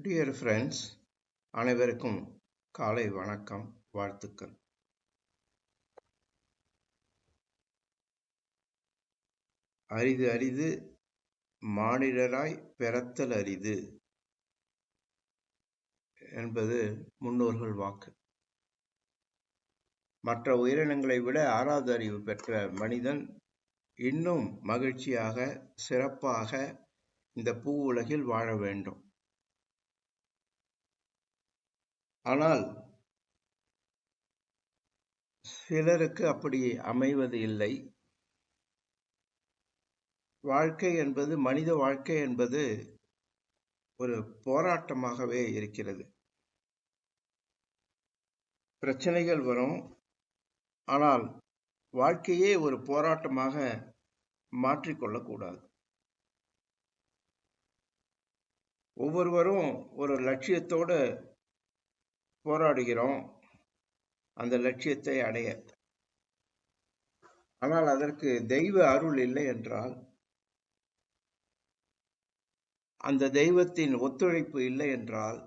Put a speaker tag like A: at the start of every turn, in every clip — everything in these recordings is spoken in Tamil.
A: டியர் ஃப்ரெண்ட்ஸ் அனைவருக்கும் காலை வணக்கம் வாழ்த்துக்கள். அரிது அரிது மானிடராய் பிறத்தல் அரிது என்பது முன்னோர்கள் வாக்கு. மற்ற உயிரினங்களை விட ஆறாவது அறிவு பெற்ற மனிதன் இன்னும் மகிழ்ச்சியாக சிறப்பாக இந்த பூ உலகில் வாழ வேண்டும். ஆனால் சிலருக்கு அப்படி அமைவது இல்லை. வாழ்க்கை என்பது மனித வாழ்க்கை என்பது ஒரு போராட்டமாகவே இருக்கிறது. பிரச்சனைகள் வரும். ஆனால் வாழ்க்கையே ஒரு போராட்டமாக மாற்றிக்கொள்ளக்கூடாது ஒவ்வொருவரும் ஒரு லட்சியத்தோடு போராடுகிறோம். அந்த லட்சியத்தை அடைய. ஆனால் அதற்கு தெய்வ அருள் இல்லை என்றால் அந்த தெய்வத்தின் ஒத்துழைப்பு இல்லை என்றால்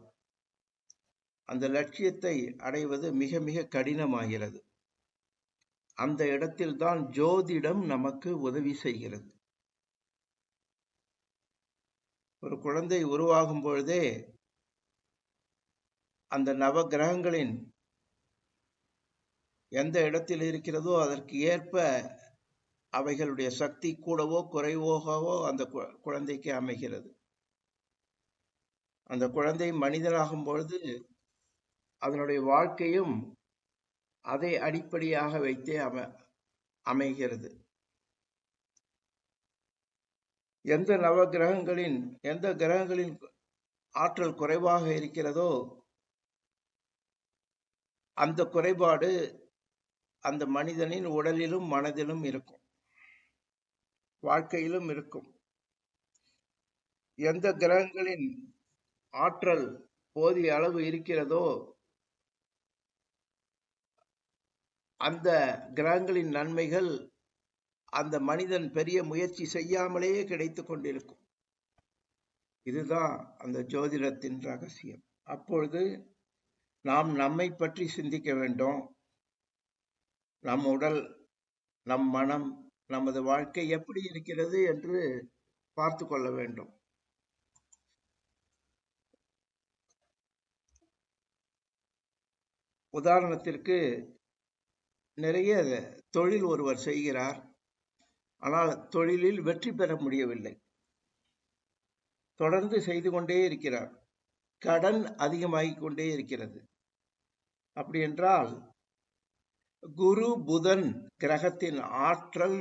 A: அந்த லட்சியத்தை அடைவது மிக மிக கடினமாகிறது. அந்த இடத்தில்தான் ஜோதிடம் நமக்கு உதவி செய்கிறது. ஒரு குழந்தை உருவாகும் பொழுதே அந்த நவ கிரகங்களின் எந்த இடத்தில் இருக்கிறதோ அதற்கு ஏற்ப அவைகளுடைய சக்தி கூடவோ குறைவோகவோ அந்த குழந்தைக்கு அமைகிறது. அந்த குழந்தை மனிதனாகும் பொழுது அதனுடைய வாழ்க்கையும் அதை அடிப்படையாக வைத்தே அம அமைகிறது. எந்த நவ கிரகங்களின் எந்த கிரகங்களின் ஆற்றல் குறைவாக இருக்கிறதோ அந்த குறைபாடு அந்த மனிதனின் உடலிலும் மனதிலும் இருக்கும். வாழ்க்கையிலும் இருக்கும். எந்த கிரகங்களின் ஆற்றல் போதிய அளவு இருக்கிறதோ அந்த கிரகங்களின் நன்மைகள் அந்த மனிதன் பெரிய முயற்சி செய்யாமலேயே கிடைத்து கொண்டிருக்கும். இதுதான் அந்த ஜோதிடத்தின் ரகசியம். அப்பொழுது நாம் நம்மை பற்றி சிந்திக்க வேண்டும். நம் உடல் நம் மனம் நமது வாழ்க்கை எப்படி இருக்கிறது என்று பார்த்து கொள்ள வேண்டும். உதாரணத்திற்கு நிறைய தொழில் ஒருவர் செய்கிறார். ஆனால் தொழிலில் வெற்றி பெற முடியவில்லை. தொடர்ந்து செய்து கொண்டே இருக்கிறார். கடன் அதிகமாகிக் கொண்டே இருக்கிறது. அப்படி என்றால் குரு புதன் கிரகத்தின் ஆற்றல்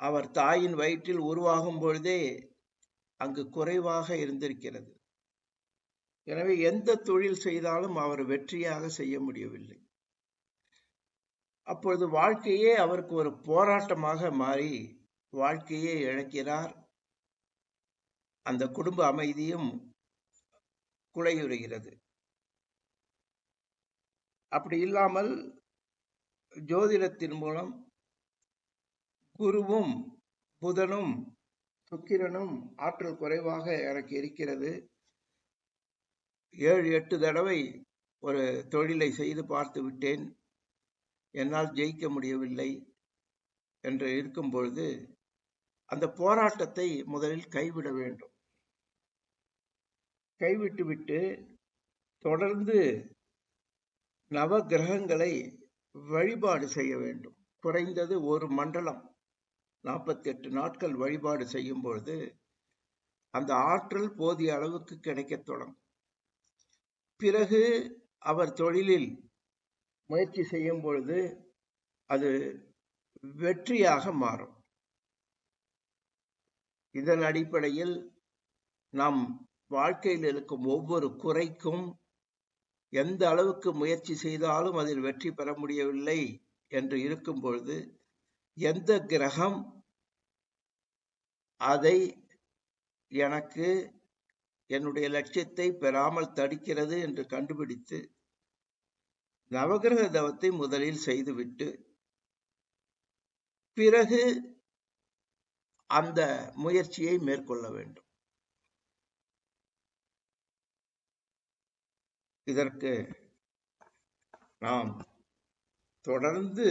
A: அவர் தாயின் வயிற்றில் உருவாகும் பொழுதே அங்கு குறைவாக இருந்திருக்கிறது. எனவே எந்த தொழில் செய்தாலும் அவர் வெற்றியாக செய்ய முடியவில்லை. அப்பொழுது வாழ்க்கையே அவருக்கு ஒரு போராட்டமாக மாறி வாழ்க்கையே இழக்கிறார். அந்த குடும்ப அமைதியும் குலையுறுகிறது. அப்படி இல்லாமல் ஜோதிடத்தின் மூலம் குருவும் புதனும் சுக்கிரனும் ஆற்றல் குறைவாக எனக்கு இருக்கிறது. ஏழு எட்டு தடவை ஒரு தொழிலை செய்து பார்த்து விட்டேன். என்னால் ஜெயிக்க முடியவில்லை என்று இருக்கும் பொழுது அந்த போராட்டத்தை முதலில் கைவிட வேண்டும். கைவிட்டு விட்டு தொடர்ந்து நவ கிரகங்களை வழிபாடு செய்ய வேண்டும். குறைந்தது ஒரு மண்டலம் நாற்பத்தி எட்டு நாட்கள் வழிபாடு செய்யும் பொழுது அந்த ஆற்றல் போதிய அளவுக்கு கிடைக்கத் தொடங்கும். பிறகு அவர் தொழிலில் முயற்சி செய்யும் பொழுது அது வெற்றியாக மாறும். இதன் அடிப்படையில் நம் வாழ்க்கையில் இருக்கும் ஒவ்வொரு குறைக்கும் எந்த அளவுக்கு முயற்சி செய்தாலும் அதில் வெற்றி பெற முடியவில்லை என்று இருக்கும் பொழுது எந்த கிரகம் அதை எனக்கு என்னுடைய லட்சியத்தை பெறாமல் தடுக்கிறது என்று கண்டுபிடித்து நவகிரக தவத்தை முதலில் செய்துவிட்டு பிறகு அந்த முயற்சியை மேற்கொள்ள வேண்டும். இதற்கு நாம் தொடர்ந்து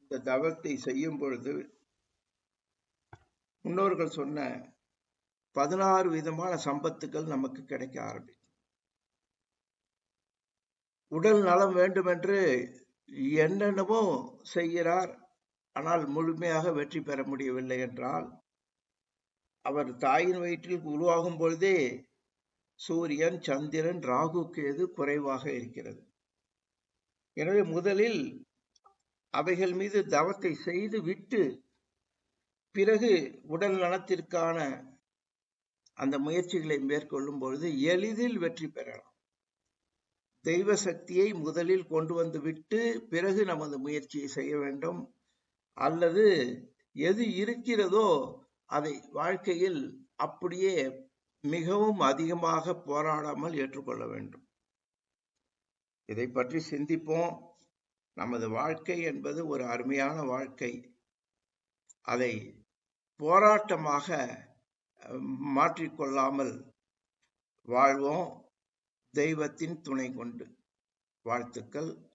A: இந்த தவத்தை செய்யும் பொழுது முன்னோர்கள் சொன்ன பதினாறு விதமான சம்பத்துக்கள் நமக்கு கிடைக்க ஆரம்பிக்கும். உடல் நலம் வேண்டுமென்று என்னென்னவோ செய்கிறார் ஆனால் முழுமையாக வெற்றி பெற முடியவில்லை என்றால் அவர் தாயின் வயிற்றில் உருவாகும் பொழுதே சூரியன் சந்திரன் ராகு கேது குறைவாக இருக்கிறது. எனவே முதலில் அவைகள் மீது தவத்தை செய்து விட்டு பிறகு உடல் நலத்திற்கான அந்த முயற்சிகளை மேற்கொள்ளும் பொழுது எளிதில் வெற்றி பெறலாம். தெய்வ சக்தியை முதலில் கொண்டு வந்து விட்டு பிறகு நமது முயற்சியை செய்ய வேண்டும். அல்லது எது இருக்கிறதோ அதை வாழ்க்கையில் அப்படியே மிகவும் அதிகமாக போராடாமல் ஏற்றுக்கொள்ள வேண்டும். இதை பற்றி சிந்திப்போம். நமது வாழ்க்கை என்பது ஒரு அருமையான வாழ்க்கை. அதை போராட்டமாக மாற்றிக்கொள்ளாமல் வாழ்வோம். தெய்வத்தின் துணை கொண்டு. வாழ்த்துக்கள்.